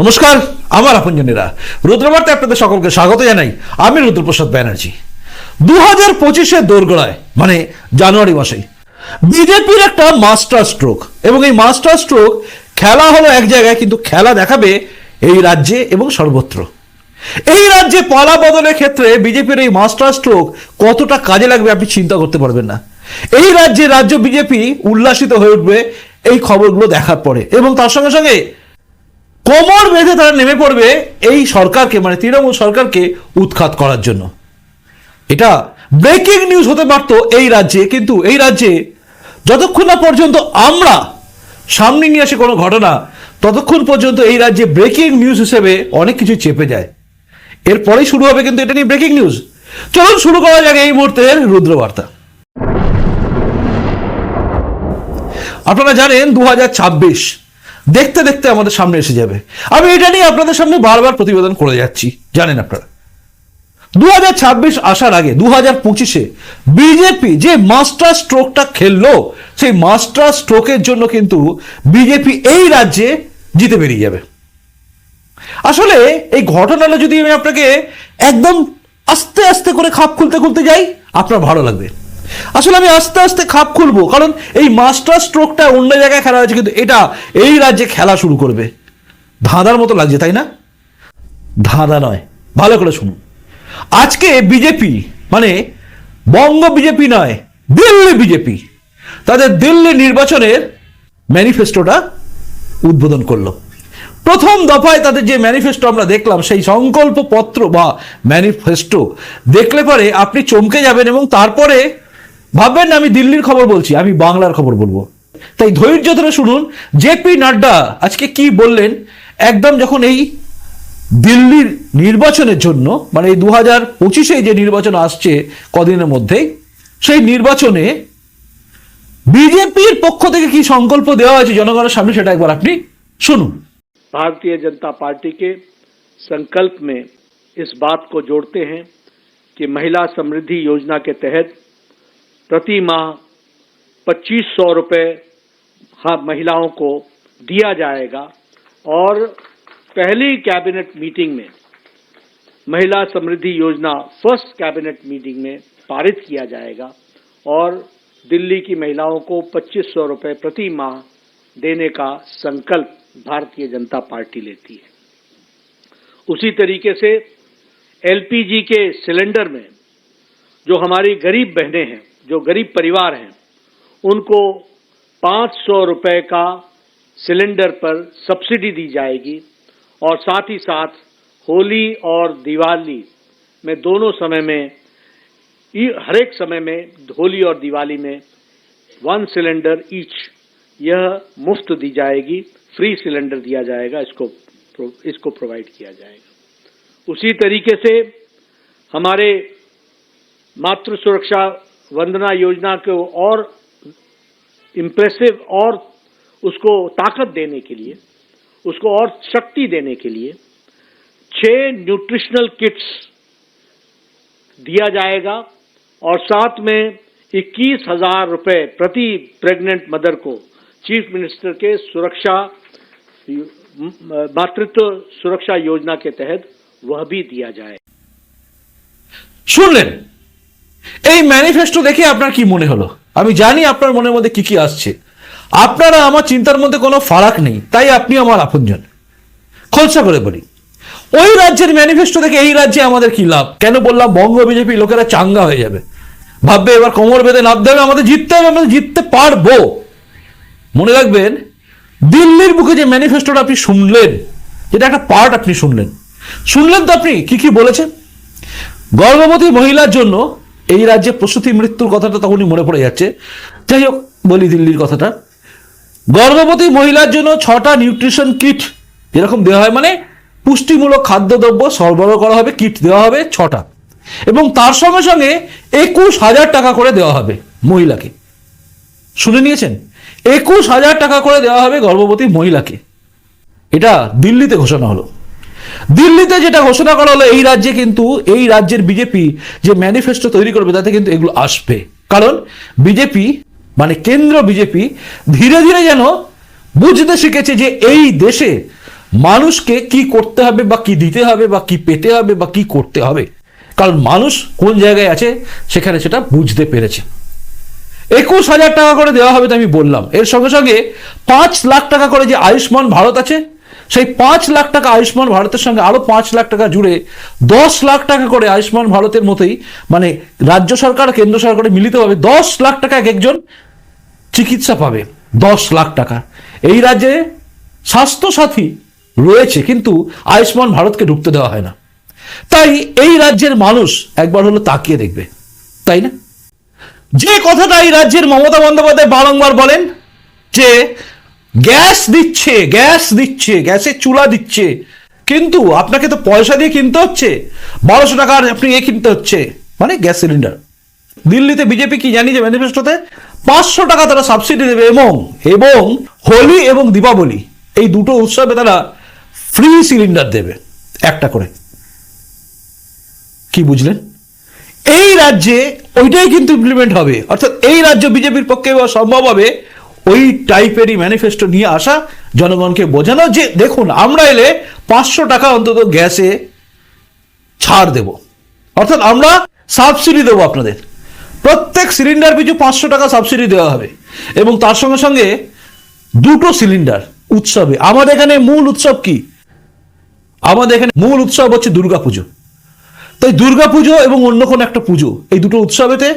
নমস্কার, আমার আপনজনেরা। রুদ্রবার্তায় আপনাদের সকলকে স্বাগত জানাই। আমি রুদ্রপ্রসাদ ব্যানার্জি। দু হাজার পঁচিশে দোরগোড়ায় মানে জানুয়ারি মাসেই, বিজেপির একটা মাস্টার স্ট্রোক। এবং এই মাস্টার স্ট্রোক খেলা হলো এক জায়গায়, কিন্তু খেলা দেখাবে এই রাজ্যে এবং সর্বত্র। এই রাজ্যে পালা বদলের ক্ষেত্রে বিজেপির এই মাস্টার স্ট্রোক কতটা কাজে লাগবে আপনি চিন্তা করতে পারবেন না। এই রাজ্যে রাজ্য বিজেপি উল্লাসিত হয়ে উঠবে এই খবরগুলো দেখার পরে। এবং তার সঙ্গে সঙ্গে কোমর বেঁধে তারা নেমে পড়বে এই সরকারকে মানে তৃণমূল সরকারকে উৎখাত করার জন্য। এটা ব্রেকিং নিউজ হতে পারতো এই রাজ্যে, কিন্তু এই রাজ্যে যতক্ষণ না পর্যন্ত আমরা সামনে নিয়ে আসে কোনো ঘটনা, ততক্ষণ পর্যন্ত এই রাজ্যে ব্রেকিং নিউজ হিসেবে অনেক কিছু চেপে যায়। এরপরেই শুরু হবে কিন্তু এটা নিয়ে ব্রেকিং নিউজ চলুন শুরু করা যাক এই মুহূর্তের রুদ্রবার্তা। আপনারা জানেন দু হাজার ছাব্বিশ দেখতে দেখতে আমাদের সামনে এসে যাবে। আমি এটা নিয়ে আপনাদের সামনে বারবার প্রতিবেদন করে যাচ্ছি। জানেন আপনারা। দু হাজার ছাব্বিশ আসার আগে দু হাজার পঁচিশে বিজেপি যে মাস্টার স্ট্রোকটা খেললো, সেই মাস্টার স্ট্রোকের জন্য কিন্তু বিজেপি এই রাজ্যে জিতে বেরিয়ে যাবে। আসলে এই ঘটনাটা যদি আমি আপনাকে একদম আস্তে আস্তে করে খাপ খুলতে খুলতে যাই, আপনার ভালো লাগবে। আসলে আমি আস্তে আস্তে খাপ খুলবো, কারণ এই মাস্টার স্ট্রোকটা অন্য জায়গায় খেলা হয়েছে, কিন্তু এটা এই রাজ্যে খেলা শুরু করবে। ধাঁধার মতো লাগছে, তাই না? ধাঁধা নয়, ভালো করে শুনুন। আজকে বিজেপি মানে বঙ্গ বিজেপি নয়, দিল্লি বিজেপি, তাদের দিল্লি নির্বাচনের ম্যানিফেস্টোটা উদ্বোধন করল। প্রথম দফায় তাদের যে ম্যানিফেস্টো আমরা দেখলাম, সেই সংকল্প পত্র বা ম্যানিফেস্টো দেখলে পরে আপনি চমকে যাবেন এবং তারপরে ভাববেন না আমি দিল্লির খবর বলছি আমি বাংলার খবর বলবো তাই ধৈর্য ধরে শুনুন জেপি নাড্ডা আজকে কি বললেন একদম যখন এই দিল্লির নির্বাচনের জন্য মানে এই দু হাজার পঁচিশে যে নির্বাচন আসছে কদিনের মধ্যেই সেই নির্বাচনে বিজেপির পক্ষ থেকে কি সংকল্প দেওয়া হয়েছে জনগণের সামনে সেটা একবার আপনি শুনুন भारतीय जनता पार्टी के संकल्प में इस बात को जोड़ते हैं कि महिला समृद्धि योजना के तहत प्रति माह पच्चीस सौ रुपये हाँ महिलाओं को दिया जाएगा। और पहली कैबिनेट मीटिंग में महिला समृद्धि योजना फ़र्स्ट कैबिनेट मीटिंग में पारित किया जाएगा और दिल्ली की महिलाओं को पच्चीस सौ रुपये प्रति माह देने का संकल्प भारतीय जनता पार्टी लेती है। उसी तरीके से एलपीजी के सिलेंडर में जो हमारी गरीब बहनें हैं जो गरीब परिवार हैं, उनको पाँच सौ रुपये का सिलेंडर पर सब्सिडी दी जाएगी और साथ ही साथ होली और दिवाली में दोनों समय में हर एक समय में होली और दिवाली में वन सिलेंडर ईच यह मुफ़्त दी जाएगी फ्री सिलेंडर दिया जाएगा, इसको इसको प्रोवाइड किया जाएगा। उसी तरीके से हमारे मातृ सुरक्षा वंदना योजना को और इम्प्रेसिव और उसको ताकत देने के लिए, उसको और शक्ति देने के लिए छह न्यूट्रिशनल किट्स दिया जाएगा और साथ में इक्कीस हज़ार रुपये प्रति प्रेग्नेंट मदर को चीफ मिनिस्टर के सुरक्षा, मातृत्व सुरक्षा योजना के तहत वह भी दिया जाए। सुन ले। এই ম্যানিফেস্টো দেখে আপনার কি মনে হলো? আমি জানি আপনার মনের মধ্যে কি কি আসছে। আপনারা আমার চিন্তার মধ্যে কোনো ফারাক নেই, তাই আপনি আমার আপনজন। খোলসা করে বলি, ওই রাজ্যের ম্যানিফেস্টো দেখে এই রাজ্যে আমাদের কি লাভ? কেন বললাম বঙ্গ বিজেপি লোকেরা চাঙ্গা হয়ে যাবে? ভাববে এবার কোমর বেঁধে নামতে হবে আমাদের জিততে হবে আমাদের জিততে পারব। মনে রাখবেন, দিল্লির বুকে যে ম্যানিফেস্টোটা আপনি শুনলেন যেটা একটা পার্ট আপনি শুনলেন। শুনলেন তো আপনি কি কি বলেছেন? গর্ভবতী মহিলার জন্য এই রাজ্যে প্রসূতি মৃত্যুর কথাটা তখনই মনে পড়ে যাচ্ছে। যাই হোক, বলি দিল্লির কথাটা। গর্ভবতী মহিলার জন্য ছটা নিউট্রিশন কিট এরকম দেওয়া হয় মানে পুষ্টিমূলক খাদ্যদ্রব্য সরবরাহ করা হবে, কিট দেওয়া হবে ছটা। এবং তার সঙ্গে সঙ্গে একুশ হাজার টাকা করে দেওয়া হবে মহিলাকে। শুনে নিয়েছেন? একুশ হাজার টাকা করে দেওয়া হবে গর্ভবতী মহিলাকে। এটা দিল্লিতে ঘোষণা হলো। দিল্লিতে যেটা ঘোষণা করা হলো, এই রাজ্যে কিন্তু, এই রাজ্যের বিজেপি যে ম্যানিফেস্টো তৈরি করবে, তাতে কিন্তু এগুলো আসবে। কারণ বিজেপি মানে কেন্দ্র বিজেপি, ধীরে ধীরে যেন বুঝতে শিখেছে যে এই দেশে মানুষকে কি করতে হবে বা কি দিতে হবে বা কি পেতে হবে বা কি করতে হবে। কারণ মানুষ কোন জায়গায় আছে সেখানে সেটা বুঝতে পেরেছে। একুশ হাজার টাকা করে দেওয়া হবে তো আমি বললাম। এর সঙ্গে সঙ্গে পাঁচ লাখ টাকা করে যে আয়ুষ্মান ভারত আছে সেই পাঁচ লাখ টাকা আয়ুষ্মান ভারতের সঙ্গে আরও পাঁচ লাখ টাকা জুড়ে দশ লাখ টাকা করে আয়ুষ্মান ভারতের মতোই মানে রাজ্য সরকার, কেন্দ্র সরকারে মিলিতভাবে দশ লাখ টাকা এক একজন চিকিৎসা পাবে, দশ লাখ টাকা। এই রাজ্যে স্বাস্থ্যসাথী রয়েছে, কিন্তু আয়ুষ্মান ভারতকে ঢুকতে দেওয়া হয় না। তাই এই রাজ্যের মানুষ একবার হলো তাকিয়ে দেখবে, তাই না? যে কথাটা এই রাজ্যের মমতা বন্দ্যোপাধ্যায় বারংবার বলেন, যে গ্যাস দিচ্ছে গ্যাস দিচ্ছে, গ্যাসের চুলা দিচ্ছে। কিন্তু আপনাকে তো পয়সা দিয়ে কিনতে হচ্ছে। বারোশো টাকার আপনি এ কিনতে হচ্ছে। মানে গ্যাস সিলিন্ডার। দিল্লিতে বিজেপি কি জানিয়েছে ম্যানিফেস্টোতে পাঁচশো টাকা তারা সাবসিডি দেবে এবং এবং হোলি এবং দীপাবলি, এই দুটো উৎসবে তারা ফ্রি সিলিন্ডার দেবে, একটা করে। কি বুঝলেন? এই রাজ্যে ওইটাই কিন্তু ইমপ্লিমেন্ট হবে। অর্থাৎ এই রাজ্য বিজেপির পক্ষে সম্ভব হবে ওই টাইপেরই ম্যানিফেস্টো নিয়ে আসা জনগণকে বোঝানো যে, দেখুন, আমরা এলে পাঁচশো টাকা অন্তত গ্যাসে ছাড় দেব। অর্থাৎ আমরা সাবসিডি দেবো আপনাদের। প্রত্যেক সিলিন্ডার পিছু পাঁচশো টাকা সাবসিডি দেওয়া হবে। এবং তার সঙ্গে সঙ্গে দুটো সিলিন্ডার উৎসবে। আমাদের এখানে মূল উৎসব কি? আমাদের এখানে মূল উৎসব হচ্ছে দুর্গাপুজো। তাই দুর্গাপুজো এবং অন্য কোনো একটা পুজো এই দুটো উৎসবেতে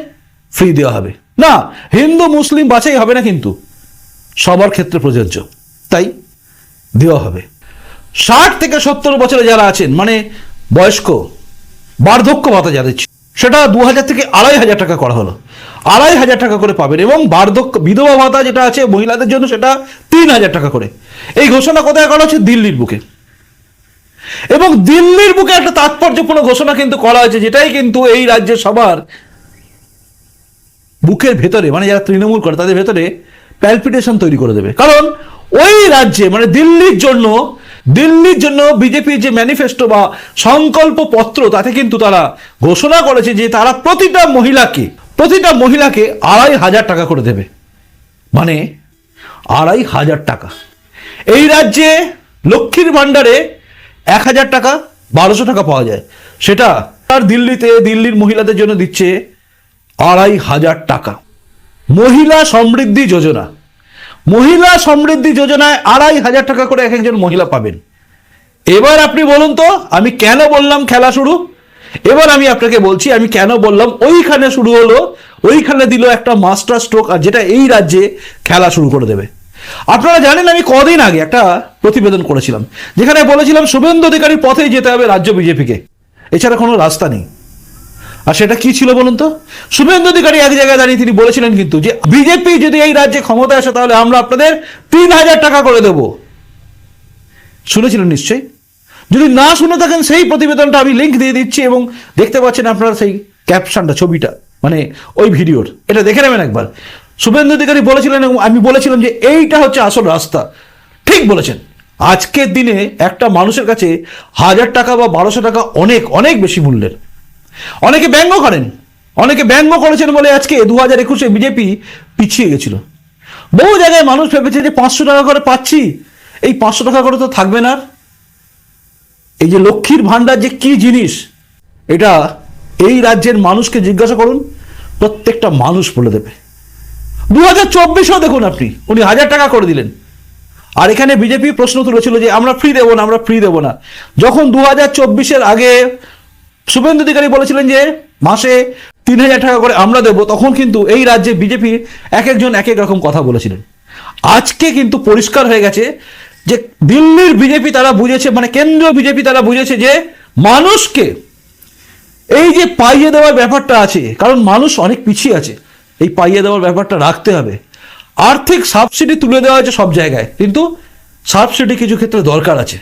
ফ্রি দেওয়া হবে। না, হিন্দু, মুসলিম বাছাই হবে না কিন্তু। সবার ক্ষেত্রে প্রযোজ্য। তাই দেওয়া হবে। ষাট থেকে সত্তর বছরে যারা আছেন মানে বয়স্ক, বার্ধক্য ভাতা যাদের সেটা দু হাজার থেকে আড়াই হাজার টাকা করা হলো। আড়াই হাজার টাকা করে পাবেন এবং বার্ধক্য, বিধবা ভাতা যেটা আছে মহিলাদের জন্য সেটা তিন হাজার টাকা করে। এই ঘোষণা কোথায় করা হচ্ছে? দিল্লির বুকে। এবং দিল্লির বুকে একটা তাৎপর্যপূর্ণ ঘোষণা কিন্তু করা হয়েছে, যেটাই কিন্তু এই রাজ্যের সবার বুকের ভেতরে মানে যারা তৃণমূল করে, তাদের ভেতরে প্যালপিটেশন তৈরি করে দেবে। কারণ ওই রাজ্যে মানে দিল্লির জন্য দিল্লির জন্য বিজেপির যে ম্যানিফেস্টো বা সংকল্প পত্র, তাতে কিন্তু তারা ঘোষণা করেছে যে তারা প্রতিটা মহিলাকে প্রতিটা মহিলাকে আড়াই হাজার টাকা করে দেবে। মানে আড়াই হাজার টাকা। এই রাজ্যে লক্ষ্মীর ভাণ্ডারে এক হাজার টাকা, বারোশো টাকা পাওয়া যায়। সেটা আর দিল্লিতে, দিল্লির মহিলাদের জন্য দিচ্ছে আড়াই হাজার টাকা। মহিলা সমৃদ্ধি যোজনা। মহিলা সমৃদ্ধি যোজনায় আড়াই হাজার টাকা করে এক একজন মহিলা পাবেন। এবার আপনি বলুন তো, আমি কেন বললাম খেলা শুরু? এবার আমি আপনাকে বলছি, আমি কেন বললাম ওইখানে শুরু হলো, ওইখানে দিল একটা মাস্টার স্ট্রোক আর যেটা এই রাজ্যে খেলা শুরু করে দেবে। আপনারা জানেন আমি কদিন আগে একটা প্রতিবেদন করেছিলাম, যেখানে বলেছিলাম শুভেন্দু অধিকারীর পথেই যেতে হবে রাজ্য বিজেপিকে। এছাড়া কোনো রাস্তা নেই। আর সেটা কি ছিল বলুন তো? শুভেন্দু অধিকারী এক জায়গায় দাঁড়িয়ে তিনি বলেছিলেন কিন্তু যে, বিজেপি যদি এই রাজ্যে ক্ষমতা আসে, তাহলে আমরা আপনাদের তিন হাজার টাকা করে দেব। শুনেছিলেন নিশ্চয়ই? যদি না শুনে থাকেন, সেই প্রতিবেদনটা আমি লিঙ্ক দিয়ে দিচ্ছি এবং দেখতে পাচ্ছেন আপনারা সেই ক্যাপশনটা ছবিটা মানে ওই ভিডিওর। এটা দেখে নেবেন একবার। শুভেন্দু অধিকারী বলেছিলেন এবং আমি বলেছিলাম যে, এইটা হচ্ছে আসল রাস্তা। ঠিক বলেছেন। আজকের দিনে একটা মানুষের কাছে হাজার টাকা বা বারোশো টাকা অনেক অনেক বেশি মূল্যের। অনেকে ব্যঙ্গ করেন। অনেকে ব্যঙ্গ করেছেন বলে আজকে দু হাজার একুশে বিজেপি পিছিয়ে গেছিল। বহু জায়গায় মানুষ ভেবেছে যে পাঁচশো টাকা করে পাচ্ছি। এই পাঁচশো টাকা করে তো থাকবে না। এই যে লক্ষ্মীর ভাণ্ডার যে কি জিনিস, এটা এই রাজ্যের মানুষকে জিজ্ঞাসা করুন, প্রত্যেকটা মানুষ বলে দেবে। দু হাজার চব্বিশেও দেখুন আপনি, উনি হাজার টাকা করে দিলেন। আর এখানে বিজেপি প্রশ্ন তুলেছিল যে আমরা ফ্রি দেবো না, আমরা ফ্রি দেবো না। যখন দু হাজার চব্বিশের আগে শুভেন্দু অধিকারী বলেছিলেন যে, মাসে তিন হাজার টাকা করে আমরা দেবো, তখন কিন্তু এই রাজ্যে বিজেপি এক একজন এক এক রকম কথা বলেছিলেন। আজকে কিন্তু পরিষ্কার হয়ে গেছে যে, দিল্লির বিজেপি তারা বুঝেছে মানে কেন্দ্রীয় বিজেপি তারা বুঝেছে যে, মানুষকে এই যে পাইয়ে দেওয়ার ব্যাপারটা আছে, কারণ মানুষ অনেক পিছিয়ে আছে, এই পাইয়ে দেওয়ার ব্যাপারটা রাখতে হবে। আর্থিক সাবসিডি তুলে দেওয়া হয়েছে সব জায়গায়, কিন্তু সাবসিডি কিছু ক্ষেত্রে দরকার আছে।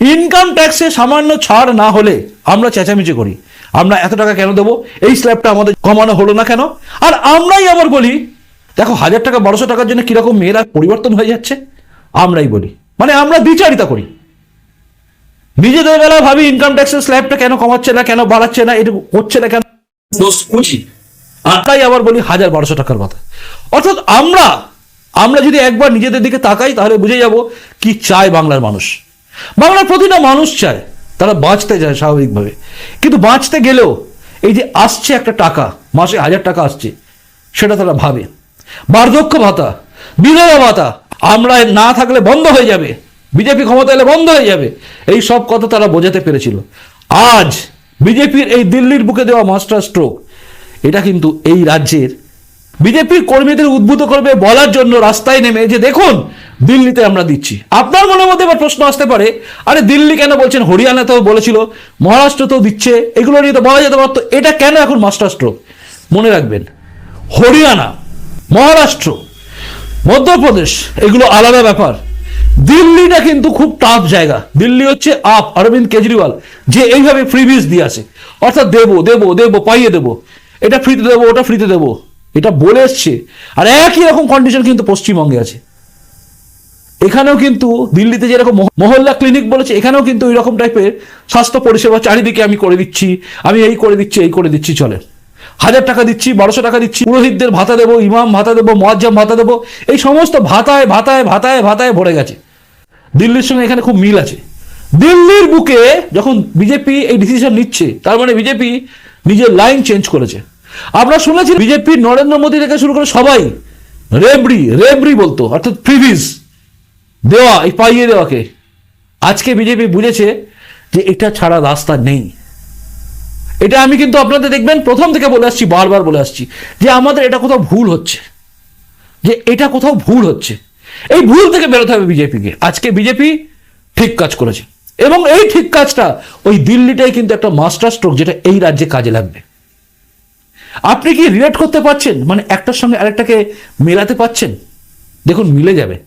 ইনকাম ট্যাক্সে সামান্য ছাড় না হলে আমরা চেঁচামেচি করি। আমরা এত টাকা কেন দেবো? এই স্ল্যাবটা আমাদের কমানো হলো না কেন? আর আমরাই আবার বলি, দেখো, হাজার টাকা, বারোশো টাকার জন্য কীরকম মেয়েরা পরিবর্তন হয়ে যাচ্ছে? আমরাই বলি। মানে আমরা বিচারিতা করি। নিজেদের বেলা ভাবি ইনকাম ট্যাক্সের স্ল্যাবটা কেন কমাচ্ছে না, কেন বাড়াচ্ছে না এটা হচ্ছে না কেন? আর তাই আবার বলি হাজার বারোশো টাকার কথা। অর্থাৎ আমরা আমরা যদি একবার নিজেদের দিকে তাকাই, তাহলে বুঝে যাব কি চায় বাংলার মানুষ। বাংলার প্রতিটা মানুষ চায় তারা বাঁচতে চায় স্বাভাবিকভাবে। কিন্তু বাঁচতে গেলেও এই যে আসছে একটা টাকা, মাসে হাজার টাকা আসছে, সেটা তারা ভাবে। বার্ধক্য ভাতা, বিধবা ভাতা, আমরা না থাকলে বন্ধ হয়ে যাবে, বিজেপি ক্ষমতা এলে বন্ধ হয়ে যাবে, এই সব কথা তারা বোঝাতে পেরেছিল। আজ বিজেপির এই দিল্লির বুকে দেওয়া মাস্টার স্ট্রোক, এটা কিন্তু এই রাজ্যের বিজেপির কর্মীদের উদ্বুদ্ধ করবে বলার জন্য রাস্তায় নেমে যে দেখুন দিল্লিতে আমরা দিচ্ছি। আপনার মনের মধ্যে এবার প্রশ্ন আসতে পারে, আরে দিল্লি কেন বলছেন? হরিয়ানাতেও বলেছিল মহারাষ্ট্র তো দিচ্ছে, এগুলো নিয়ে তো বলা যেতে পারতো, এটা কেন এখন মাস্টার স্ট্রোক মনে রাখবেন, হরিয়ানা, মহারাষ্ট্র, মধ্যপ্রদেশ, এগুলো আলাদা ব্যাপার। দিল্লিটা কিন্তু খুব টাফ জায়গা। দিল্লি হচ্ছে আপ অরবিন্দ কেজরিওয়াল, যে এইভাবে ফ্রিবিজ দিয়ে আসে। অর্থাৎ দেবো দেবো দেবো, পাইয়ে দেবো। এটা ফ্রিতে দেবো, ওটা ফ্রিতে দেবো। এটা বলে এসছে। আর একই রকম কন্ডিশন কিন্তু পশ্চিমবঙ্গে আছে। এখানেও কিন্তু দিল্লিতে যেরকম মহল্লা ক্লিনিক বলেছে, এখানেও কিন্তু এরকম টাইপের স্বাস্থ্য পরিষেবা চারিদিকে আমি করে দিচ্ছি, আমি এই করে দিচ্ছি, এই করে দিচ্ছি, চলে। হাজার টাকা দিচ্ছি, বারোশো টাকা দিচ্ছি, পুরোহিতদের ভাতা দেবো, ইমাম ভাতা দেবো, মোয়াজ্জাম ভাতা দেবো, এই সমস্ত ভাতায় ভাতায় ভাতায় ভাতায় ভরে গেছে। দিল্লির সঙ্গে এখানে খুব মিল আছে। দিল্লির বুকে যখন বিজেপি এই ডিসিশন নিচ্ছে, তার মানে বিজেপি নিজের লাইন চেঞ্জ করেছে। আমরা শুনেছি বিজেপি নরেন্দ্র মোদী থেকে শুরু করে সবাই, রেবড়ি রেবড়ি বলতো, অর্থাৎ প্রিভিস দেওয়া, এই পাইয়ে দেওয়াকে। আজকে বিজেপি বুঝেছে যে এটা ছাড়া রাস্তা নেই। এটা আমি কিন্তু আপনাদের দেখবেন, প্রথম থেকে বলে আসছি, বারবার বলে আসছি, যে আমাদের এটা কোথাও ভুল হচ্ছে। যে এটা কোথাও ভুল হচ্ছে। এই ভুল থেকে বেরোতে হবে বিজেপিকে। আজকে বিজেপি ঠিক কাজ করেছে। এবং এই ঠিক কাজটা ওই দিল্লিটাই কিন্তু একটা মাস্টার স্ট্রোক যেটা এই রাজ্যে কাজে লাগবে। আপনি কি রিলেট করতে পারছেন? মানে একটার সঙ্গে আরেকটাকে মেলাতে পারছেন? দেখুন, মিলে যাবে।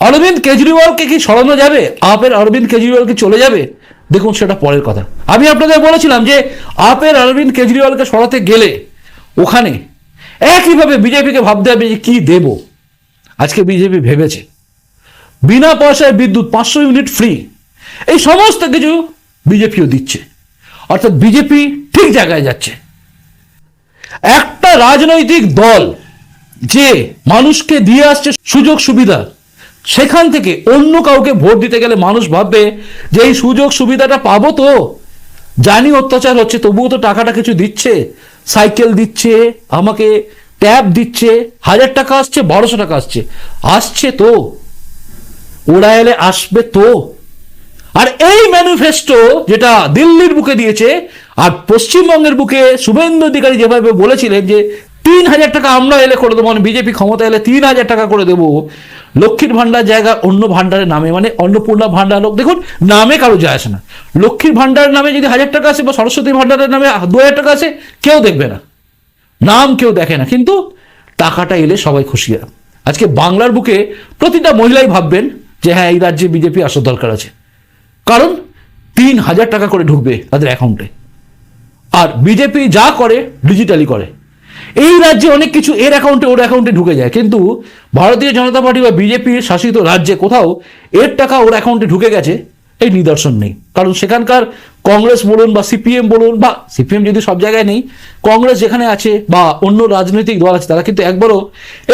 অরবিন্দ কেজরিওয়ালকে কি সরানো যাবে? আপের অরবিন্দ কেজরিওয়াল কি চলে যাবে? দেখুন, সেটা পরের কথা। আমি আপনাদের বলেছিলাম যে, আপের অরবিন্দ কেজরিওয়ালকে সরাতে গেলে ওখানে একইভাবে বিজেপিকে ভাবতে হবে যে কী দেব। আজকে বিজেপি ভেবেছে। বিনা পয়সায় বিদ্যুৎ পাঁচশো ইউনিট ফ্রি। এই সমস্ত কিছু বিজেপিও দিচ্ছে। অর্থাৎ বিজেপি ঠিক জায়গায় যাচ্ছে। একটা রাজনৈতিক দল যে মানুষকে দিয়ে আসছে সুযোগ সুবিধা সেখান থেকে অন্য কাউকে ভোট দিতে গেলে মানুষ ভাববে যে এই সুযোগ সুবিধাটা পাবো তো। জানি অত্যাচার হচ্ছে, তবুও তো টাকাটা কিছু দিচ্ছে। সাইকেল দিচ্ছে, আমাকে ট্যাব দিচ্ছে, হাজার টাকা আসছে, বারোশো টাকা আসছে। আসছে তো। ওরা এলে আসবে তো। আর এই ম্যানিফেস্টো যেটা দিল্লির বুকে দিয়েছে, আর পশ্চিমবঙ্গের বুকে শুভেন্দু অধিকারী যেভাবে বলেছিলেন যে তিন হাজার টাকা আমরা এলে করে দেবো মানে বিজেপি ক্ষমতা এলে তিন হাজার টাকা করে দেবো। লক্ষ্মীর ভান্ডার জায়গা অন্য ভান্ডারের নামে মানে অন্নপূর্ণা ভান্ডার লোক। দেখুন, নামে কারও যায় আসে না। লক্ষ্মীর ভান্ডারের নামে যদি হাজার টাকা আসে বা সরস্বতী ভান্ডারের নামে দু হাজার টাকা আসে, কেউ দেখবে না। নাম কেউ দেখে না। কিন্তু টাকাটা এলে সবাই খুশি হয়। আজকে বাংলার বুকে প্রতিটা মহিলাই ভাববেন যে হ্যাঁ এই রাজ্যে বিজেপি আসার দরকার আছে। কারণ তিন হাজার টাকা করে ঢুকবে তাদের অ্যাকাউন্টে আর বিজেপি যা করে ডিজিটালি করে। এই রাজ্যে অনেক কিছু এর অ্যাকাউন্টে ওর অ্যাকাউন্টে ঢুকে যায়। কিন্তু ভারতীয় জনতা পার্টি বা বিজেপির শাসিত রাজ্যে কোথাও এর টাকা ওর অ্যাকাউন্টে ঢুকে গেছে, এই নিদর্শন নেই। কারণ সেখানকার কংগ্রেস বলুন বা সিপিএম বলুন বা সিপিএম যদি সব জায়গায় নেই, কংগ্রেস যেখানে আছে বা অন্য রাজনৈতিক দল আছে, তারা কিন্তু একবারও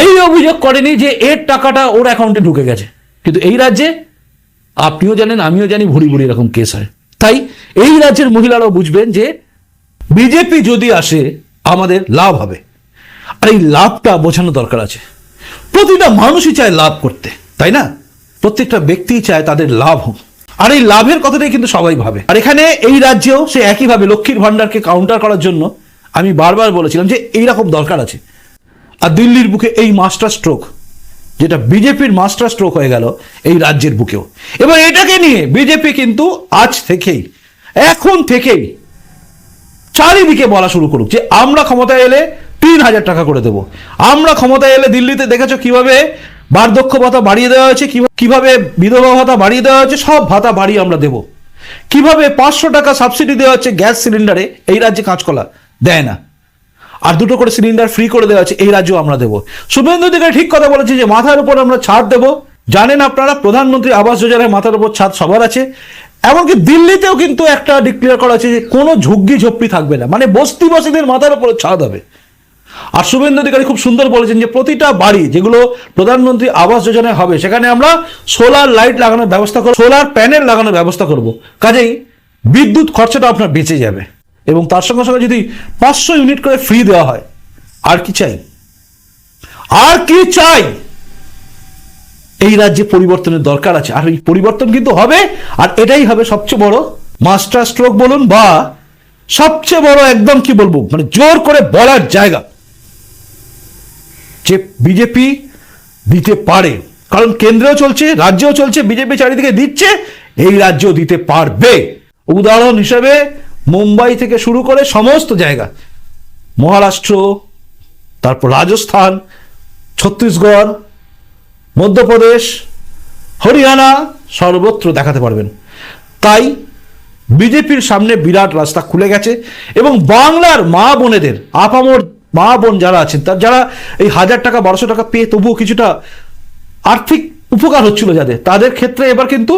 এই অভিযোগ করেনি যে এর টাকাটা ওর অ্যাকাউন্টে ঢুকে গেছে। কিন্তু এই রাজ্যে আপনিও জানেন, আমিও জানি ভুড়ি ভুড়ি এরকম কেস হয়। তাই এই রাজ্যের মহিলারাও বুঝবেন যে বিজেপি যদি আসে, আমাদের লাভ হবে। আর এই লাভটা বোঝানো দরকার আছে। প্রতিটা মানুষই চায় লাভ করতে, তাই না? প্রত্যেকটা ব্যক্তি চায় তাদের লাভ হোক। আর এই লাভের কথাটাই কিন্তু সবাই ভাবে। আর এখানে এই রাজ্যেও সে একইভাবে লক্ষ্মীর ভান্ডারকে কাউন্টার করার জন্য আমি বারবার বলেছিলাম যে এইরকম দরকার আছে। আর দিল্লির বুকে এই মাস্টার স্ট্রোক যেটা বিজেপির মাস্টার স্ট্রোক হয়ে গেল এই রাজ্যের বুকেও। এবার এটাকে নিয়ে বিজেপি কিন্তু আজ থেকেই, এখন থেকেই চারিদিকে বলা শুরু করুক যে আমরা ক্ষমতায় এলে তিন হাজার টাকা করে দেব। আমরা ক্ষমতায় এলে দিল্লিতে দেখেছ কীভাবে বার্ধক্য ভাতা বাড়িয়ে দেওয়া হয়েছে, কিভা- কীভাবে বিধবা ভাতা বাড়িয়ে দেওয়া হয়েছে, সব ভাতা বাড়িয়ে আমরা দেব। কীভাবে পাঁচশো টাকা সাবসিডি দেওয়া হচ্ছে গ্যাস সিলিন্ডারে, এই রাজ্যে কাঁচকলা দেয় না। আর দুটো করে সিলিন্ডার ফ্রি করে দেওয়া আছে এই রাজ্যও আমরা দেবো। শুভেন্দু দিকে ঠিক কথা বলেছে যে মাথার উপর আমরা ছাদ দেবো। জানেন আপনারা, প্রধানমন্ত্রী আবাস যোজনায় মাথার উপর ছাদ সবার আছে। এমনকি দিল্লিতেও কিন্তু একটা ডিক্লেয়ার করা আছে যে কোনো ঝুগ্গি ঝোপড়ি থাকবে না। মানে বস্তি বাসীদের মাথার উপর ছাদ হবে। আর শুভেন্দু অধিকারী খুব সুন্দর বলেছেন যে প্রতিটা বাড়ি যেগুলো প্রধানমন্ত্রী আবাস যোজনায় হবে, সেখানে আমরা সোলার লাইট লাগানোর ব্যবস্থা করব সোলার প্যানেল লাগানোর ব্যবস্থা করব। কাজেই বিদ্যুৎ খরচাটা আপনার বেঁচে যাবে এবং তার সঙ্গে সঙ্গে যদি পাঁচশো ইউনিট করে ফ্রি দেওয়া হয়, আর কি চাই? আর কি চাই? এই রাজ্যে পরিবর্তনের দরকার আছে। আর এই পরিবর্তন কিন্তু হবে, আর এটাই হবে সবচেয়ে বড় মাস্টার স্ট্রোক বলুন বা সবচেয়ে বড় একদম কি বলব মানে জোর করে বলার জায়গা। যে বিজেপি দিতে পারে। কারণ কেন্দ্রেও চলছে, রাজ্যেও চলছে, বিজেপি চারিদিকে দিচ্ছে, এই রাজ্য দিতে পারবে। উদাহরণ হিসেবে মুম্বাই থেকে শুরু করে সমস্ত জায়গা, মহারাষ্ট্র, তারপর রাজস্থান, ছত্তিশগড়, মধ্যপ্রদেশ, হরিয়ানা সর্বত্র দেখাতে পারবেন। তাই বিজেপির সামনে বিরাট রাস্তা খুলে গেছে এবং বাংলার মা বোনেদের, আপামর মা বোন যারা আছেন তার যারা এই হাজার টাকা, বারোশো টাকা পেয়ে তবুও কিছুটা আর্থিক উপকার হচ্ছিল যাদের, তাদের ক্ষেত্রে এবার কিন্তু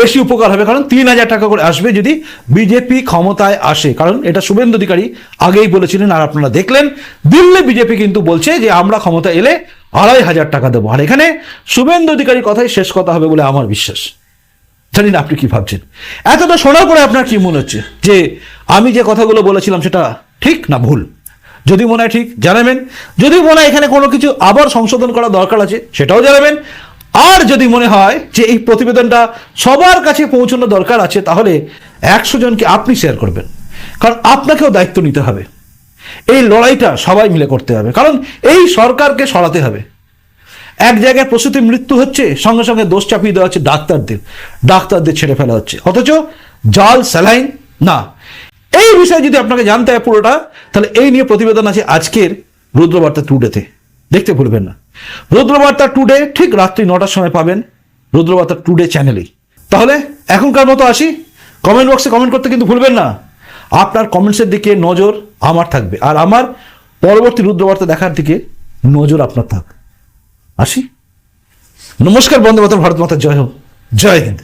বেশি উপকার হবে। কারণ তিন হাজার টাকা করে আসবে যদি বিজেপি ক্ষমতায় আসে। কারণ এটা শুভেন্দু অধিকারী আগেই বলেছিলেন, আর আপনারা দেখলেন, দিল্লি বিজেপি কিন্তু বলছে যে আমরা ক্ষমতা এলে আড়াই হাজার টাকা দেবো। আর এখানে শুভেন্দু অধিকারী কথাই শেষ কথা হবে বলে আমার বিশ্বাস। জানি না আপনি কি ভাবছেন? এতটা শোনার পরে আপনার কি মনে হচ্ছে? যে আমি যে কথাগুলো বলেছিলাম সেটা ঠিক না ভুল? যদি মনে হয় ঠিক, জানাবেন। যদি মনে হয় এখানে কোনো কিছু আবার সংশোধন করা দরকার আছে, সেটাও জানাবেন। আর যদি মনে হয় যে এই প্রতিবেদনটা সবার কাছে পৌঁছানো দরকার আছে, তাহলে একশো জনকে আপনি শেয়ার করবেন। কারণ আপনাকেও দায়িত্ব নিতে হবে। এই লড়াইটা সবাই মিলে করতে হবে। কারণ এই সরকারকে সরাতে হবে। এক জায়গায় প্রসূতি মৃত্যু হচ্ছে, সঙ্গে সঙ্গে দোষ চাপিয়ে দেওয়া হচ্ছে ডাক্তারদের। ডাক্তারদের ছেড়ে ফেলা হচ্ছে। অথচ জাল স্যালাইন? না। এই বিষয়ে যদি আপনাকে জানতে হয় পুরোটা, তাহলে এই নিয়ে প্রতিবেদন আছে আজকের রুদ্রবার্তা টুডেতে। দেখতে ভুলবেন না। রুদ্রবার্তা টুডে ঠিক রাত্রি নটার সময় পাবেন রুদ্রবার্তা টুডে চ্যানেলেই। তাহলে এখনকার মতো আসি। কমেন্ট বক্সে কমেন্ট করতে কিন্তু ভুলবেন না। আপনার কমেন্টসের দিকে নজর আমার থাকবে। আর আমার পরবর্তী রুদ্রবার্তা দেখার দিকে নজর আপনার থাক। আসি। নমস্কার মাতরম ভারত মাতা, জয় হোক। জয় হিন্দ।